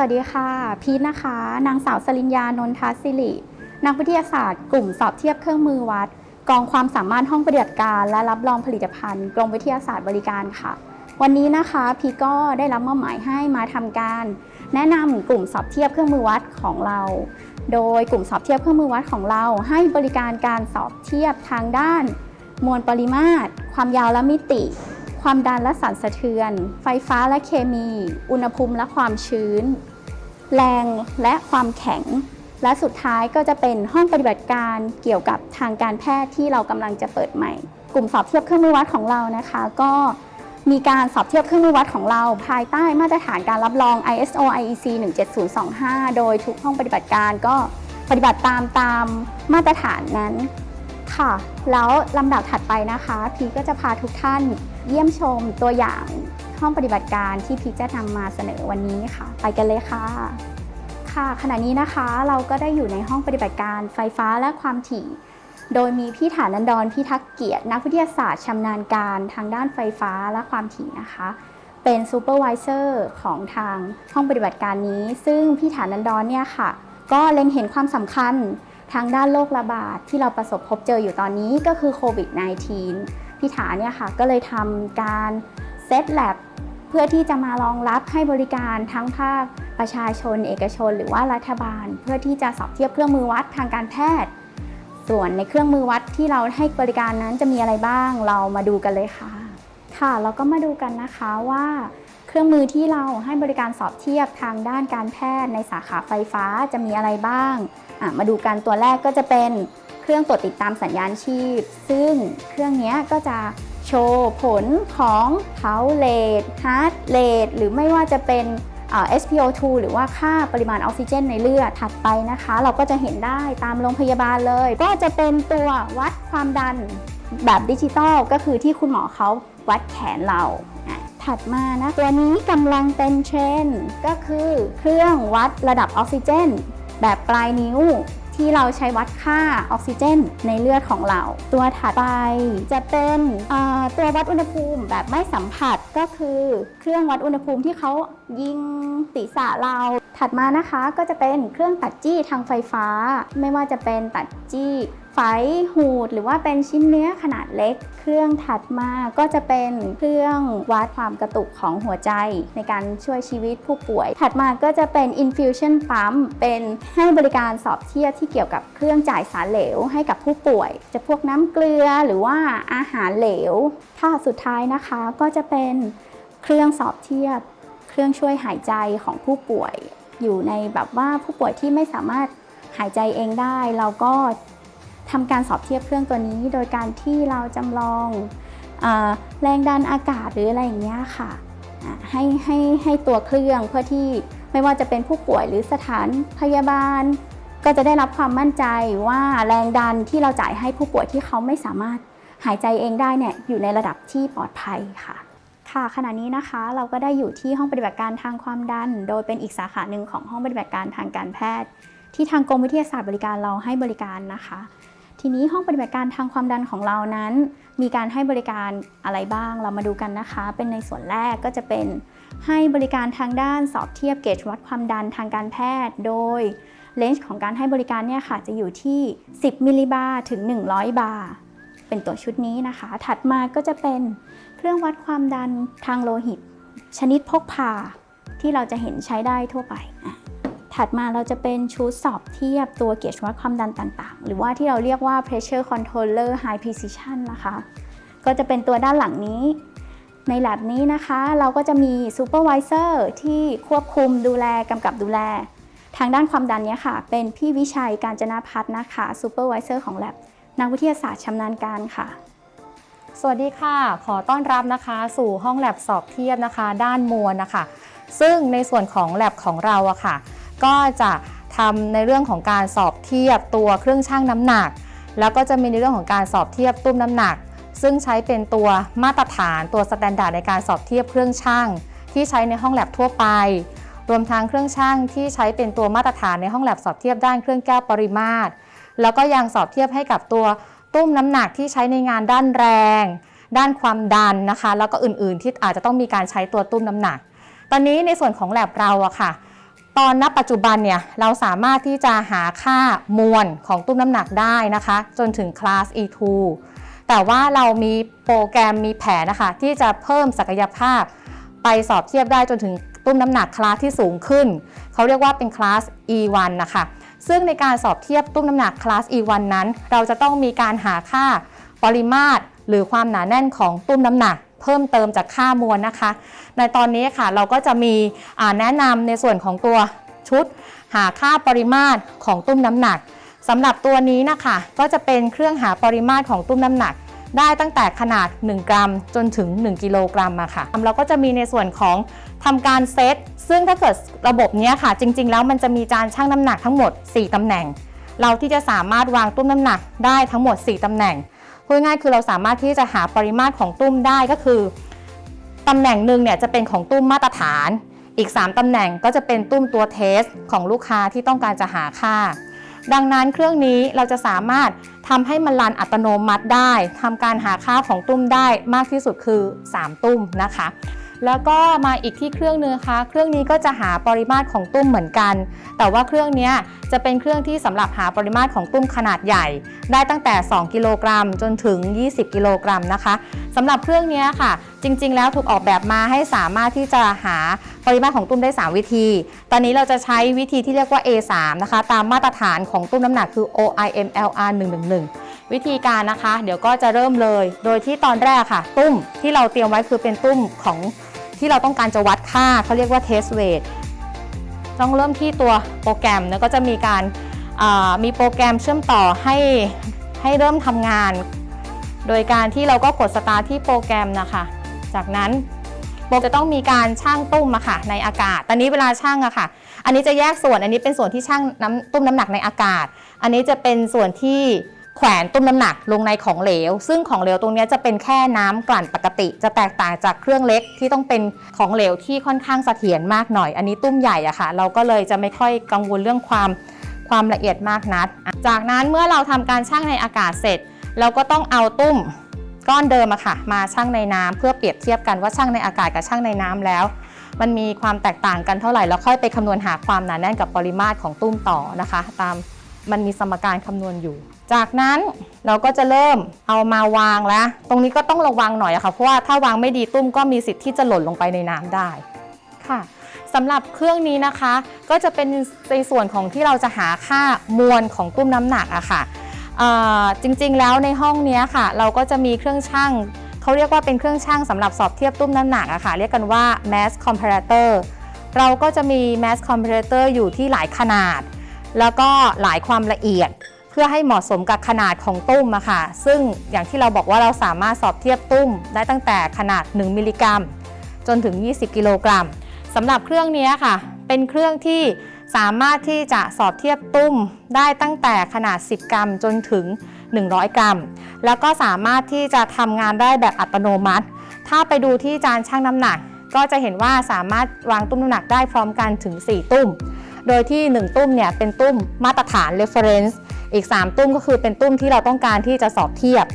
วัสดีค่ะ พีทนะคะ นางสาวสลินยานนทศิริ นักวิทยาศาสตร์ กลุ่มสอบเทียบเครื่องมือวัด กองความสามารถห้องปฏิบัติการและรับรองผลิตภัณฑ์ กรมวิทยาศาสตร์บริการค่ะ วันนี้นะคะพีก็ได้รับมอบหมายให้มาทำการ แนะนำกลุ่มสอบเทียบเครื่องมือวัดของเรา โดยกลุ่มสอบเทียบเครื่องมือวัดของเรา ให้บริการการสอบเทียบทางด้าน มวลปริมาตร ความยาวและมิติ ความดันและสั่นสะเทือน ไฟฟ้าและเคมี อุณหภูมิและความชื้น แรงและความแข็ง และสุดท้ายก็จะเป็นห้องปฏิบัติการเกี่ยวกับทางการแพทย์ที่เรากำลังจะเปิดใหม่ กลุ่มสอบเทียบเครื่องมือวัดของเรานะคะ ก็มีการสอบเทียบเครื่องมือวัดของเรา ภายใต้มาตรฐานการรับรอง ISO IEC 17025 โดยทุกห้องปฏิบัติการก็ปฏิบัติตามตามมาตรฐานนั้น ค่ะ แล้วลำดับถัดไปนะคะ พีก็จะพาทุกท่านเยี่ยมชมตัวอย่างห้องปฏิบัติการที่พีจะนำมาเสนอวันนี้ค่ะ ไปกันเลยค่ะ ค่ะ ขณะนี้นะคะเราก็ได้อยู่ในห้องปฏิบัติการไฟฟ้าและความถี่ โดยมีพี่ฐานันดรพิทักษ์เกียรตินักวิทยาศาสตร์ชำนาญการทางด้านไฟฟ้าและความถี่นะคะ เป็นซูเปอร์วิเซอร์ของทางห้องปฏิบัติการนี้ ซึ่งพี่ฐานันดรเนี่ยค่ะ ก็เล็งเห็นความสำคัญ ทางด้านโรคระบาดที่เราประสบพบเจออยู่ตอนนี้ก็คือโควิด -19 พี่ถาเนี่ยค่ะก็เลยทำการเซตแลบเพื่อที่จะมารองรับให้บริการทั้งภาคประชาชน เอกชน หรือว่ารัฐบาล เพื่อที่จะสอบเทียบเครื่องมือวัดทางการแพทย์ ส่วนในเครื่องมือวัดที่เราให้บริการนั้นจะมีอะไรบ้างเรามาดูกันเลยค่ะ ค่ะ เราก็มาดูกันนะคะว่า เครื่องมือที่เราให้บริการสอบเทียบทางด้านการแพทย์ในสาขาไฟฟ้าจะมีอะไรบ้างมาดูกันตัวแรกก็จะเป็นเครื่องตรวจติดตามสัญญาณชีพ ซึ่งเครื่องนี้ก็จะโชว์ผลของเ u าเลทฮาร์ดเลทหรือไม่ว่าจะเป็น SpO2 หรือว่าค่าปริมาณออกซิเจนในเลือดถัดไปนะคะ เราก็จะเห็นได้ตามโรงพยาบาลเลย ก็จะเป็นตัววัดความดันแบบดิจิตอลก็คือที่คุณหมอเขาวัดแขนเรา ถัดมานะ ตัวนี้กำลังเป็นเทรนด์ก็คือเครื่องวัดระดับออกซิเจน แบบปลายนิ้วที่เราใช้วัดค่าออกซิเจน ในเลือดของเรา ตัวถัดไปจะเป็นตัววัดอุณหภูมิแบบไม่สัมผัสก็คือเครื่องวัดอุณหภูมิที่เขายิงศีรษะเรา ถัดมานะคะก็จะเป็นเครื่องตัดจี้ทางไฟฟ้า ไม่ว่าจะเป็นตัดจี้ ไฟหูดหรือว่าเป็นชิ้นเนื้อขนาดเล็ก เครื่องถัดมาก็จะเป็นเครื่องวัดความกระตุกของหัวใจ ในการช่วยชีวิตผู้ป่วย ถัดมาก็จะเป็น infusion pump เป็นให้บริการสอบเทียบที่เกี่ยวกับเครื่องจ่ายสารเหลวให้กับผู้ป่วย จะพวกน้ำเกลือหรือว่าอาหารเหลวค่ะสุดท้ายนะคะก็จะเป็นเครื่องสอบเทียบ เครื่องช่วยหายใจของผู้ป่วย อยู่ในแบบว่าผู้ป่วยที่ไม่สามารถหายใจเองได้ เราก็ ทำการสอบเทียบเครื่องตัวนี้ โดยการที่เราจำลองอแรงดันอากาศหรืออะไรอย่างเงี้ยค่ะอะให้ให้ให้ตัวเครื่องเพื่อที่ไม่ว่าจะเป็นผู้ป่วยหรือสถานพยาบาล ก็จะได้รับความมั่นใจว่าแรงดันที่เราจ่ายให้ผู้ป่วยที่เขาไม่สามารถหายใจเองได้เนี่ยอยู่ในระดับที่ปลอดภัยค่ะ ค่ะขณะนี้นะคะเราก็ได้อยู่ที่ห้องปฏิบัติการทางความดัน โดยเป็นอีกสาขาหนึ่งของห้องปฏิบัติการทางการแพทย์ ที่ทางกรมวิทยาศาสตร์บริการเราให้บริการนะคะ ทีนี้ห้องปฏิบัติการทางความดันของเรานั้น มีการให้บริการอะไรบ้าง เรามาดูกันนะคะ เป็นในส่วนแรกก็จะเป็นให้บริการทางด้านสอบเทียบเกจวัดความดันทางการแพทย์ โดยเลนส์ของการให้บริการเนี่ยค่ะจะอยู่ที่ 10 มิลลิบาร์ถึง 100 บาร์เป็นตัวชุดนี้นะคะ ถัดมาก็จะเป็นเครื่องวัดความดันทางโลหิต ชนิดพกพาที่เราจะเห็นใช้ได้ทั่วไป ถัดมาเราจะเป็นชุดสอบเทียบตัวเกจวัดความดันต่างๆ หรือว่าที่เราเรียกว่า pressure controller high precision นะคะ ก็จะเป็นตัวด้านหลังนี้ ใน lab นี้นะคะ เราก็จะมี supervisor ที่ควบคุมดูแลกำกับดูแล ทางด้านความดันเนี้ยค่ะ เป็นพี่วิชัยการจนาพัฒน์นะคะ supervisor ของ lab นักวิทยาศาสตร์ชำนาญการค่ะสวัสดีค่ะ ขอต้อนรับนะคะ สู่ห้องแลบสอบเทียบนะคะ ด้านมวลนะคะ ซึ่งในส่วนของแลบของเราอะค่ะ ก็จะทำในเรื่องของการสอบเทียบตัวเครื่องชั่งน้ำหนัก แล้วก็จะมีในเรื่องของการสอบเทียบตุ้มน้ำหนัก ซึ่งใช้เป็นตัวมาตรฐานตัวสแตนดาร์ดในการสอบเทียบเครื่องชั่งที่ใช้ในห้องแลบทั่วไป รวมทั้งเครื่องชั่งที่ใช้เป็นตัวมาตรฐานในห้องแลบสอบเทียบด้านเครื่องแก้วปริมาตร แล้วก็ยังสอบเทียบให้กับตัวตุ้มน้ำหนักที่ใช้ในงานด้านแรง ด้านความดันนะคะ แล้วก็อื่นๆที่อาจจะต้องมีการใช้ตัวตุ้มน้ำหนัก ตอนนี้ในส่วนของแลบเราอะค่ะ ตอนณปัจจุบันเนี่ยเราสามารถที่จะหาค่ามวลของตุ้มน้ำหนักได้นะคะ จนถึงคลาส E2 แต่ว่าเรามีโปรแกรมมีแผนนะคะที่จะเพิ่มศักยภาพ ไปสอบเทียบได้จนถึงตุ้มน้ำหนักคลาสที่สูงขึ้น เขาเรียกว่าเป็นคลาส E1 นะคะซึ่งในการสอบเทียบตุ้มน้ำหนักคลาส E1 นั้น เราจะต้องมีการหาค่าปริมาตร หรือความหนาแน่นของตุ้มน้ำหนัก เพิ่มเติมจากค่ามวลนะคะ ในตอนนี้ค่ะเราก็จะมีแนะนำในส่วนของตัวชุด หาค่าปริมาตรของตุ้มน้ำหนักสำหรับตัวนี้นะคะก็จะเป็นเครื่องหาปริมาตรของตุ้มน้ำหนัก ได้ตั้งแต่ขนาด 1 กรัม จนถึง 1 กิโลกรัมอะค่ะเราก็จะมีในส่วนของทำการเซตซึ่งถ้าเกิดระบบนี้ค่ะ จริง ๆ แล้วมันจะมีจานชั่งน้ำหนักทั้งหมด 4ตำแหน่ง เราที่จะสามารถวางตุ้มน้ำหนักได้ทั้งหมด 4ตำแหน่ง พูดง่ายคือเราสามารถที่จะหาปริมาตรของตุ้มได้ก็คือตำแหน่งหนึ่งเนี่ยจะเป็นของตุ้มมาตรฐาน อีก 3ตำแหน่งก็จะเป็นตุ้มตัวเทสของลูกค้าที่ต้องการจะหาค่า ดังนั้นเครื่องนี้เราจะสามารถทำให้มันรันอัตโนมัติได้ทำการหาค่าของตุ้มได้มากที่สุดคือ 3 ตุ้มนะคะ แล้วก็มาอีกที่เครื่องนึงคะเครื่องนี้ก็จะหาปริมาตรของตุ้มเหมือนกัน แต่ว่าเครื่องนี้จะเป็นเครื่องที่สำหรับหาปริมาตรของตุ้มขนาดใหญ่ ได้ตั้งแต่ 2 กิโลกรัมจนถึง 20 กิโลกรัมนะคะสำหรับเครื่องนี้ค่ะ จริง ๆ แล้วถูกออกแบบมาให้สามารถที่จะหาปริมาตรของตุ้มได้ 3 วิธี ตอนนี้เราจะใช้วิธีที่เรียกว่า A3 นะคะ ตามมาตรฐานของตุ้มน้ำหนักคือ OIMLR 111 วิธีการนะคะ เดี๋ยวก็จะเริ่มเลย โดยที่ตอนแรกค่ะ ตุ้มที่เราเตรียมไว้คือเป็นตุ้มของ ที่เราต้องการจะวัดค่าเขาเรียกว่า test weight ต้องเริ่มที่ตัวโปรแกรมแล้วก็จะมีการมีโปรแกรมเชื่อมต่อให้ให้เริ่มทำงาน โดยการที่เราก็กดสตาร์ทที่โปรแกรมนะคะ จากนั้นโปรจะต้องมีการช่างตุ้มอะค่ะในอากาศ ตอนนี้เวลาช่างอะค่ะ อันนี้จะแยกส่วน อันนี้เป็นส่วนที่ช่างน้ำตุ้มน้ำหนักในอากาศ อันนี้จะเป็นส่วนที่ แขวนตุ้มน้ำหนักลงในของเหลว ซึ่งของเหลวตรงนี้จะเป็นแค่น้ำกลั่นปกติ จะแตกต่างจากเครื่องเล็กที่ต้องเป็นของเหลวที่ค่อนข้างเสถียรมากหน่อย อันนี้ตุ้มใหญ่อะค่ะ เราก็เลยจะไม่ค่อยกังวลเรื่องความความละเอียดมากนัก จากนั้นเมื่อเราทำการชั่งในอากาศเสร็จ เราก็ต้องเอาตุ้มก้อนเดิมอะค่ะ มาชั่งในน้ำเพื่อเปรียบเทียบกันว่าชั่งในอากาศกับชั่งในน้ำแล้ว มันมีความแตกต่างกันเท่าไหร่แล้วค่อยไปคำนวณหาความหนาแน่นกับปริมาตรของตุ้มต่อนะคะ ตาม มันมีสมการคำนวณอยู่ จากนั้นเราก็จะเริ่มเอามาวางแล้ว ตรงนี้ก็ต้องระวังหน่อยค่ะ เพราะว่าถ้าวางไม่ดีตุ้มก็มีสิทธิ์ที่จะหล่นลงไปในน้ำได้ค่ะสำหรับเครื่องนี้นะคะ ก็จะเป็นในส่วนของที่เราจะหาค่ามวลของตุ้มน้ำหนักอะค่ะจริงๆแล้วในห้องนี้ค่ะ เราก็จะมีเครื่องช่างเขาเรียกว่าเป็นเครื่องช่างสำหรับสอบเทียบตุ้มน้ำหนักอะค่ะ เรียกกันว่า mass comparator เราก็จะมี mass comparator อยู่ที่หลายขนาด แล้วก็หลายความละเอียดเพื่อให้เหมาะสมกับขนาดของตุ้มอะค่ะ ซึ่งอย่างที่เราบอกว่าเราสามารถสอบเทียบตุ้มได้ตั้งแต่ขนาด 1 มิลลิกรัม จนถึง 20 กิโลกรัมสำหรับเครื่องนี้ค่ะ เป็นเครื่องที่สามารถที่จะสอบเทียบตุ้มได้ตั้งแต่ขนาด 10 กรัมจนถึง 100 กรัม แล้วก็สามารถที่จะทำงานได้แบบอัตโนมัติ ถ้าไปดูที่จานชั่งน้ำหนัก ก็จะเห็นว่าสามารถวางตุ้มน้ำหนักได้พร้อมกันถึง 4 ตุ้ม โดยที่ 1 ตุ้มเนี่ยเป็นตุ้มมาตรฐาน reference อีก 3 ตุ้มก็คือเป็นตุ้มที่เราต้องการที่จะสอบเทียบ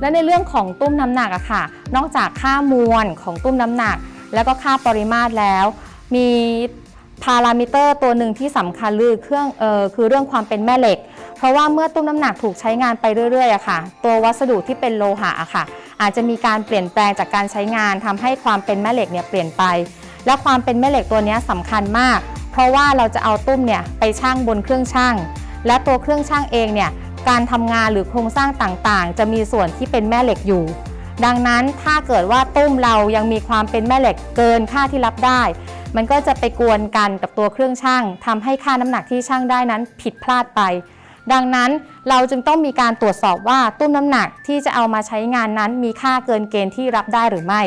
และในเรื่องของตุ้มน้ำหนักอะค่ะ นอกจากค่ามวลของตุ้มน้ำหนัก แล้วก็ค่าปริมาตรแล้ว มีพารามิเตอร์ตัวหนึ่งที่สำคัญคือเครื่องเออคือเรื่องความเป็นแม่เหล็ก เพราะว่าเมื่อตุ้มน้ำหนักถูกใช้งานไปเรื่อยๆอะค่ะ ตัววัสดุที่เป็นโลหะอะค่ะ อาจจะมีการเปลี่ยนแปลงจากการใช้งานทำให้ความเป็นแม่เหล็กเนี่ยเปลี่ยนไป และความเป็นแม่เหล็กตัวนี้สำคัญมาก เพราะว่าเราจะเอาตุ้มเนี่ยไปชั่งบนเครื่องชั่งและตัวเครื่องชั่งเองเนี่ยการทำงานหรือโครงสร้างต่างๆ จะมีส่วนที่เป็นแม่เหล็กอยู่ ดังนั้นถ้าเกิดว่าตุ้มเรายังมีความเป็นแม่เหล็กเกินค่าที่รับได้ มันก็จะไปกวนกันกับตัวเครื่องช่างทำให้ค่าน้ำหนักที่ช่างได้นั้นผิดพลาดไป ดังนั้นเราจึงต้องมีการตรวจสอบว่าตุ้มน้ำหนักที่จะเอามาใช้งานนั้นมีค่าเกินเกณฑ์ที่รับได้หรือไม่